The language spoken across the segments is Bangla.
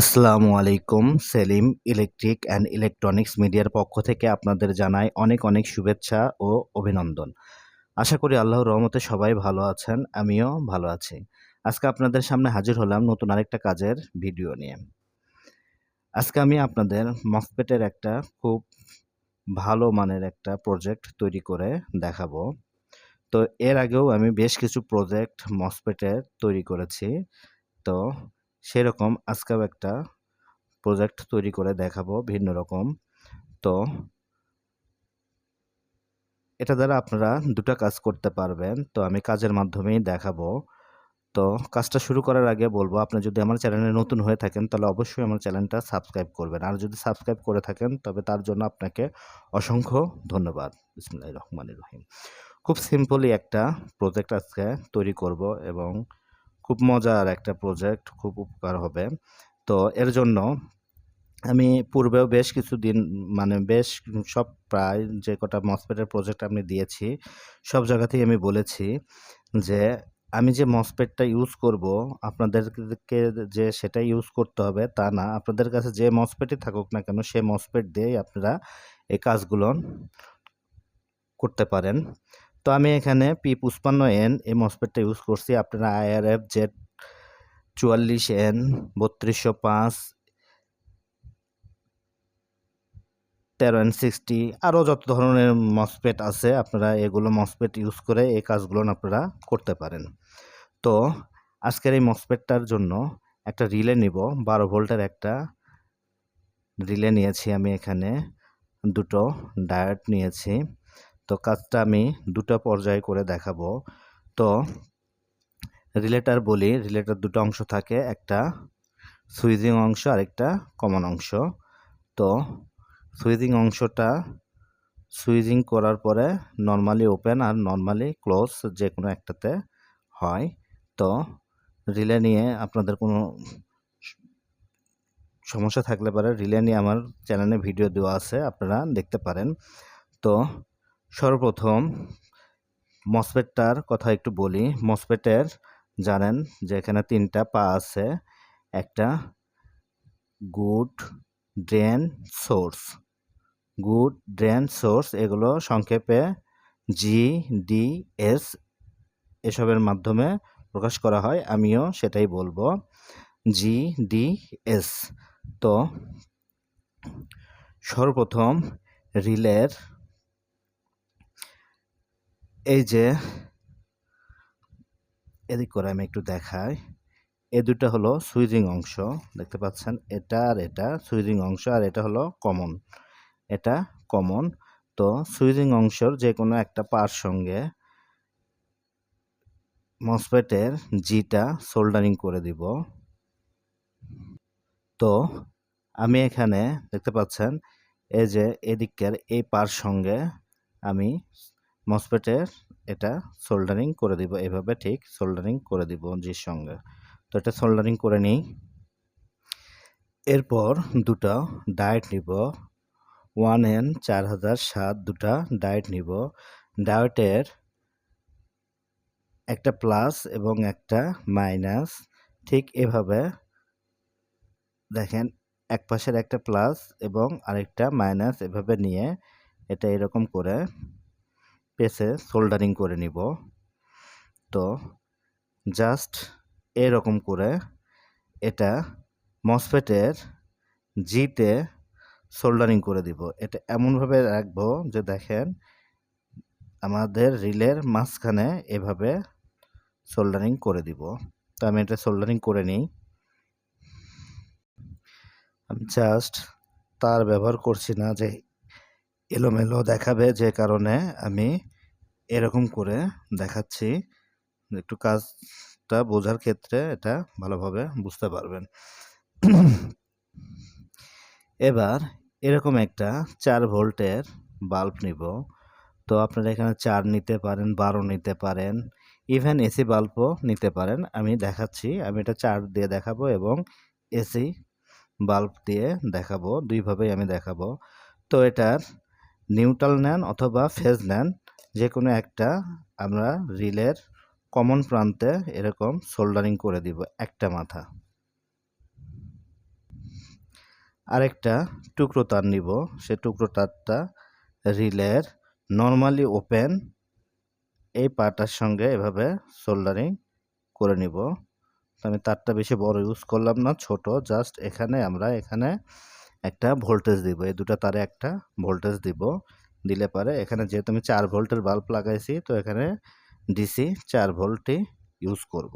আসসালামু আলাইকুম, সেলিম ইলেকট্রিক অ্যান্ড ইলেকট্রনিক্স মিডিয়ার পক্ষ থেকে আপনাদের জানাই অনেক অনেক শুভেচ্ছা ও অভিনন্দন। আশা করি আল্লাহর রহমতে সবাই ভালো আছেন, আমিও ভালো আছি। আজকে আপনাদের সামনে হাজির হলাম নতুন আরেকটা কাজের ভিডিও নিয়ে। আজকে আমি আপনাদের মসপেটের একটা খুব ভালো মানের একটা প্রজেক্ট তৈরি করে দেখাবো। তো এর আগেও আমি বেশ কিছু প্রজেক্ট মসপেটের তৈরি করেছি। তো সেরকম আজকেও একটা প্রজেক্ট তৈরি করে দেখাবো ভিন্ন রকম। তো এটা দ্বারা আপনারা দুটো কাজ করতে পারবেন। তো আমি কাজের মাধ্যমেই দেখাবো। তো কাজটা শুরু করার আগে বলব, আপনি যদি আমার চ্যানেলে নতুন হয়ে থাকেন, তাহলে অবশ্যই আমার চ্যানেলটা সাবস্ক্রাইব করবেন। আর যদি সাবস্ক্রাইব করে থাকেন, তবে তার জন্য আপনাকে অসংখ্য ধন্যবাদ। বিসমুল্লাহ রহমান রহিম। খুব সিম্পলি একটা প্রজেক্ট আজকে তৈরি করব এবং খুব মজার একটা প্রজেক্ট খুব উপকার হবে। তো এর জন্য আমি পূর্বেও বেশ কিছু দিন মানে বেশ সব প্রায় যে কটা মসপেটের প্রজেক্ট আমি দিয়েছি, সব জায়গাতেই আমি বলেছি যে আমি যে মসপেটটা ইউজ করব, আপনাদেরকে যে সেটা ইউজ করতে হবে তা না। আপনাদের কাছে যে মসপেটই থাকুক না কেন, সে মসপেট দিয়েই আপনারা এই কাজগুলো করতে পারেন। তো আমি এখানে পি পুষ্পান্ন এন এই মসপেটটা ইউজ করছি। আপনারা আইআরএফ জেড চুয়াল্লিশ এন বত্রিশশো পাঁচ, তেরো এন সিক্সটি আরও যত ধরনের মসপেট আছে, আপনারা এগুলো মসপেট ইউজ করে এই কাজগুলো আপনারা করতে পারেন। তো আজকের এই মসপেটটার জন্য একটা রিলে নিব। বারো ভোল্টের একটা রিলে নিয়েছি আমি এখানে। দুটো ডায়েট নিয়েছি। তো কাজটা আমি দুটো পর্যায়ে করে দেখাবো। তো রিলেটার বলি রিলেটার দুটো অংশ থাকে, একটা সুইজিং অংশ আর একটা কমন অংশ। তো সুইজিং অংশটা সুইজিং করার পরে নর্মালি ওপেন আর নর্মালি ক্লোজ যে কোনো একটাতে হয়। তো রিলে নিয়ে আপনাদের কোনো সমস্যা থাকলে পারে রিলে নিয়ে আমার চ্যানেলে ভিডিও দেওয়া আছে, আপনারা দেখতে পারেন। তো সর্বপ্রথম মসপেটটার কথা একটু বলি। মসপেটের জানেন যে এখানে তিনটা পা আছে, একটা gate drain source. Gate drain source এগুলো সংক্ষেপে জি ডি এস এসবের মাধ্যমে প্রকাশ করা হয়, আমিও সেটাই বলব। G D S. তো সর্বপ্রথম রিলের এই যে, এদিক করে আমি একটু দেখাই। এ দুটো হলো সুইজিং অংশ, দেখতে পাচ্ছেন? এটা আর এটা, সুইজিং অংশ, আর এটা হলো কমন। এটা কমন। তো সুইজিং অংশর যে কোনো একটা পার সঙ্গে মসপেটের জিটা সোল্ডারিং করে দিব। তো আমি এখানে দেখতে পাচ্ছেন, এই যে এদিকের এই পার সঙ্গে আমি মসপেটের এটা সোল্ডারিং করে দিব, এভাবে ঠিক সোল্ডারিং করে দিব জির সঙ্গে। তো এটা সোল্ডারিং করে নিই। এরপর দুটো ডায়েট নিব। ওয়ান এন চার হাজার সাত দুটা ডায়েট নিব। ডায়েটের একটা প্লাস এবং একটা মাইনাস, ঠিক এভাবে দেখেন এক পাশের একটা প্লাস এবং আরেকটা মাইনাস এভাবে নিয়ে এটা এরকম করে পেসে সোল্ডারিং করে নিব। তো জাস্ট এরকম করে এটা মসফেটের জিতে সোল্ডারিং করে দিব। এটা এমনভাবে রাখব যে দেখেন আমাদের রিলের মাঝখানে এভাবে সোল্ডারিং করে দিব। তো আমি এটা সোল্ডারিং করে নিই। আমি জাস্ট তার ব্যবহার করছি না যে এলোমেলো দেখাবে যে কারণে আমি এরকম করে দেখাচ্ছি। একটু কাজটা বোঝার ক্ষেত্রে এটা ভালোভাবে বুঝতে পারবেন। এবার এরকম একটা চার ভোল্টের বাল্ব নিব। তো আপনারা এখানে চার নিতে পারেন, বারো নিতে পারেন ইভেন এসি বাল্বও নিতে পারেন। আমি দেখাচ্ছি, আমি এটা চার দিয়ে দেখাবো এবং এসি বাল্ব দিয়ে দেখাবো। দুইভাবেই আমি দেখাবো। তো এটার নিউট্রাল নেন অথবা ফেজ নেন যে কোনো একটা আমরা রিলের কমন প্রান্তে এরকম সোল্ডারিং করে দিব একটা মাথা। আরেকটা টুকরো তার নিব, সে টুকরো তারটা রিলের নর্মালি ওপেন এই পাটার সঙ্গে এভাবে সোল্ডারিং করে নিব। আমি তারটা বেশি বড় ইউজ করলাম না, ছোট, জাস্ট এখানে আমরা এখানে একটা ভোল্টেজ দিব। এই দুটো তারে একটা ভোল্টেজ দিব। দিলে পারে এখানে যেহেতু আমি চার ভোল্টের বাল্ব লাগাইছি, তো এখানে ডিসি চার ভোল্টই ইউজ করব।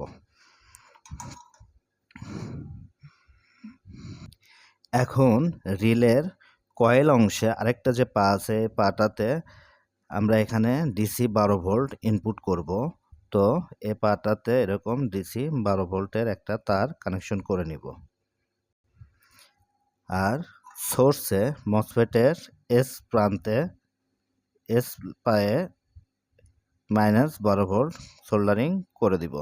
এখন রিলের কয়েল অংশে আরেকটা যে পা আছে পাটাতে আমরা এখানে ডিসি বারো ভোল্ট ইনপুট করব। তো এ পাটাতে এরকম ডিসি বারো ভোল্টের একটা তার কানেকশন করে নিব। আর সোর্সে মসফেটের এস প্রান্তে এস পায়ে মাইনাস বারো ভোল্ট সোল্ডারিং করে দিব।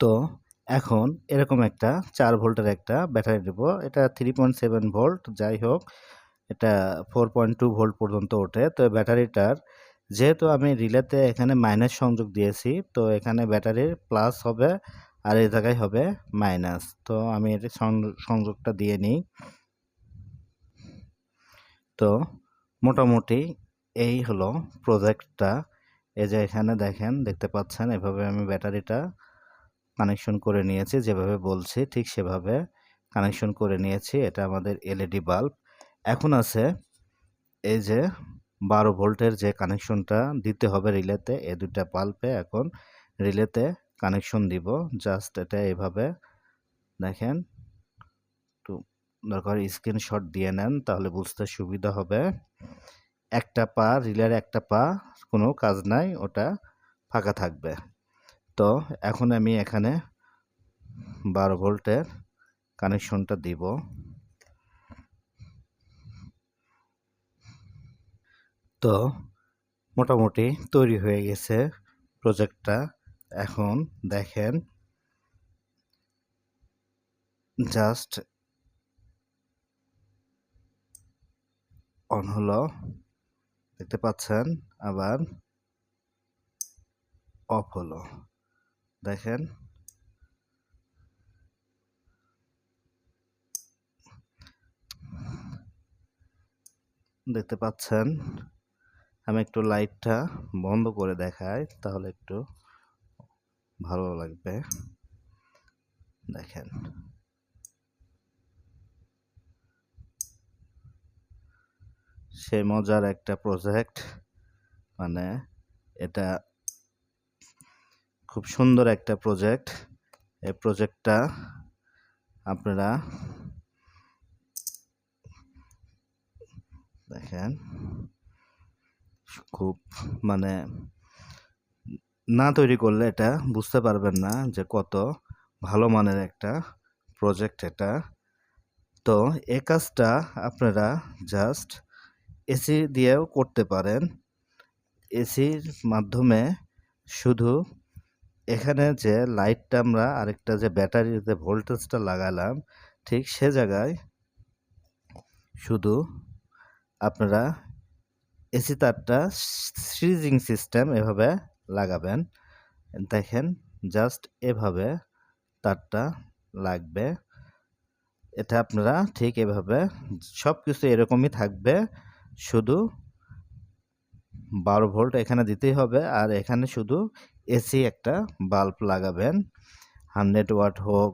তো এখন এরকম একটা চার ভোল্টের একটা ব্যাটারি দেবো। এটা থ্রি পয়েন্ট সেভেন ভোল্ট, যাই হোক, এটা ফোর পয়েন্ট টু ভোল্ট পর্যন্ত ওঠে। তো ব্যাটারিটার, যেহেতু আমি রিলেতে এখানে মাইনাস সংযোগ দিয়েছি, তো এখানে ব্যাটারির প্লাস হবে আর এই জায়গায় হবে মাইনাস তো আমি এর সংযোগটা দিয়ে নিই। তো মোটামুটি এই হলো প্রজেক্টটা এই যে এখানে দেখেন, দেখতে পাচ্ছেন, এভাবে আমি ব্যাটারিটা কানেকশন করে নিয়েছি, যেভাবে বলছি ঠিক সেভাবে কানেকশন করে নিয়েছি। এটা আমাদের এলইডি বাল্ব এখন আছে এই যে বারো ভোল্টের যে কানেকশনটা দিতে হবে রিলেতে এ দুটা বাল্বে এখন রিলেতে কানেকশন দিব। জাস্ট এটা এভাবে দেখেন। একটু দরকার স্ক্রিনশট দিয়ে নেন, তাহলে বুঝতে সুবিধা হবে। একটা পা রিলের একটা পা, কোনো কাজ নাই, ওটা ফাঁকা থাকবে। তো এখন আমি এখানে বারো ভোল্টের কানেকশনটা দিব। তো মোটামুটি তৈরি হয়ে গেছে প্রজেক্টটা এখন দেখেন জাস্ট অন হলো, দেখতে পাচ্ছেন, আবার অফ হলো। দেখেন, দেখতে পাচ্ছেন, আমি একটু লাইটটা বন্ধ করে দেখাই, তাহলে একটু ভালো লাগবে। দেখেন। সে মজার একটা প্রজেক্ট মানে এটা খুব সুন্দর একটা প্রজেক্ট এই প্রজেক্টটা আপনারা দেখেন। খুব মানে না তৈরি করলে এটা বুঝতে পারবেন না যে কত ভালো মানের একটা প্রজেক্ট এটা তো এ কাজটা আপনারা জাস্ট এসি দিয়েও করতে পারেন এসির মাধ্যমে শুধু এখানে যে লাইটটা আমরা আরেকটা যে ব্যাটারির যে ভোল্টেজটা লাগালাম ঠিক সে জায়গায় শুধু আপনারা এসি তারটা সিরিজিং সিস্টেম এভাবে লাগাবেন। দেখেন জাস্ট এভাবে তারটা লাগবে। এটা আপনারা ঠিক এভাবে সব কিছু এরকমই থাকবে। শুধু বারো ভোল্ট এখানে দিতেই হবে আর এখানে শুধু এসি একটা বাল্ব লাগাবেন। হান্ড্রেড ওয়াট হোক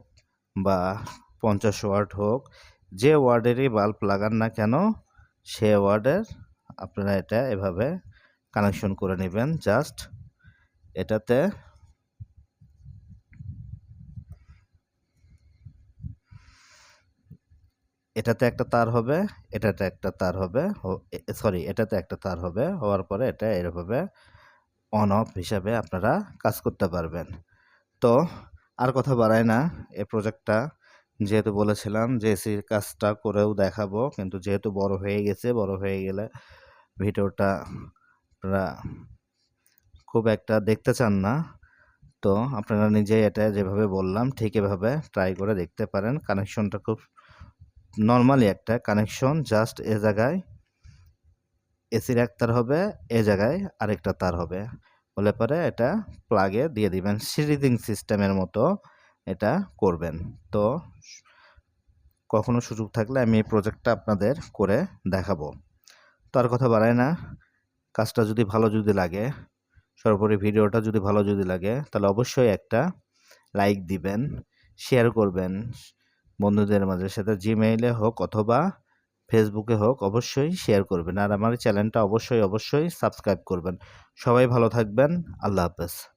বা পঞ্চাশ ওয়াট হোক, যে ওয়ার্ডেরই বাল্ব লাগান না কেন, সে ওয়ার্ডের আপনারা এটা এভাবে কানেকশন করে নেবেন। জাস্ট এটাতে এটাতে একটা তার হবে, এটাতে একটা তার হবে সরি এটাতে একটা তার হবে, হওয়ার পরে এটা এরভাবে অন অফ হিসাবে আপনারা কাজ করতে পারবেন। তো আর কথা বাড়ায় না, এই প্রজেক্টটা যেহেতু বলেছিলাম যে এসির কাজটা করেও দেখাবো, কিন্তু যেহেতু বড় হয়ে গেছে, বড় হয়ে গেলে ভিডিওটা আপনারা খুব একটা দেখতে চান না। তো আপনারা নিজেই এটা যেভাবে বললাম, ঠিক এভাবে ট্রাই করে দেখতে পারেন। কানেকশনটা খুব নর্মালি একটা। কানেকশন জাস্ট এ জায়গায় এসির এক তার হবে, এ জায়গায় আরেকটা তার হবে। বলে পরে এটা প্লাগে দিয়ে দিবেন। সিরিজিং সিস্টেমের মতো এটা করবেন। তো কখনো সুযোগ থাকলে আমি এই প্রজেক্টটা আপনাদের করে দেখাবো। তার কথা বাড়ায় না। কাজটা যদি ভালো যদি লাগে সর্বোপরি ভিডিওটা যদি ভালো যদি লাগে, তাহলে অবশ্যই একটা লাইক দিবেন শেয়ার করবেন, বন্ধুদের মাঝে, সেটা জিমেইলে হোক অথবা ফেসবুকে হোক অবশ্যই শেয়ার করবেন। আর আমার চ্যানেলটা অবশ্যই অবশ্যই সাবস্ক্রাইব করবেন। সবাই ভালো থাকবেন। আল্লাহ হাফেজ।